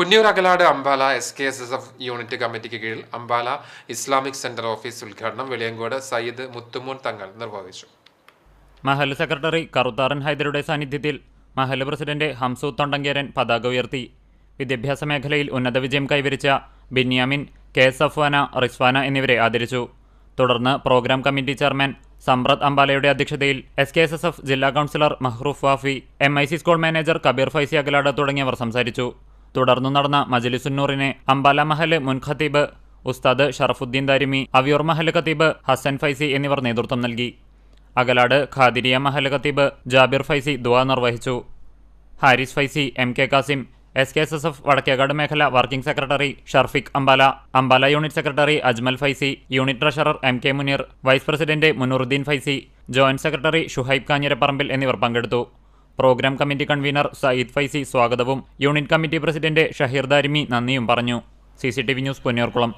Punnur Akalad Ambala S K S S F unit കമ്മിറ്റിക്ക് കീഴിൽ Ambala Islamic centre office ഉദ്ഘാടനം വെളിയങ്കോട് സയ്യിദ് മുത്തുമോൻ തങ്ങൾ നിർവഹിച്ചു. മഹൽ സെക്രട്ടറി കറുത്താറൻ ഹൈദരുടെ സാന്നിധ്യത്തിൽ മഹൽ പ്രസിഡന്റ് ഹംസു തൊണ്ടങ്കേരൻ പതാക ഉയർത്തി. വിദ്യാഭ്യാസ മേഖലയിൽ ഉന്നത വിജയം കൈവരിച്ച ബിന്യാമിൻ കെ എസ് അഫ്വാന റിസ്വാന എന്നിവരെ ആദരിച്ചു. തുടർന്ന് പ്രോഗ്രാം കമ്മിറ്റി ചെയർമാൻ സമ്രത് അംബാലയുടെ അധ്യക്ഷതയിൽ S K S S F ജില്ലാ councillor Mahroof Wafi M I C school manager Kabeer Faizy Akalad തുടങ്ങിയവർ സംസാരിച്ചു. തുടർന്നു നടന്ന മജലിസുന്നൂറിനെ അംബാല മഹൽ മുൻ ഖത്തീബ് ഉസ്താദ് ഷറഫുദ്ദീൻ ദാരിമി അവിയൂർ മഹൽ ഖത്തീബ് ഹസൻ ഫൈസി എന്നിവർ നേതൃത്വം നൽകി. അകലാട് ഖാദിരിയ മഹൽ ഖത്തീബ് ജാബിർ ഫൈസി ദുവ നിർവഹിച്ചു. Haris Faizy M K Kasim S K S S F Vadakkekad മേഖല working secretary Sharfiq Ambala Ambala unit secretary Ajmal Faizy unit treasurer M K Muneer vice president Munooruddeen Faizy joint secretary Shuhaib Kanjirapparambil എന്നിവർ പങ്കെടുത്തു. Programme committee convener Sayyid Faizy സ്വാഗതവും unit committee president Shaheer Darimi നന്ദിയും പറഞ്ഞു. C news Ponniyurkulam.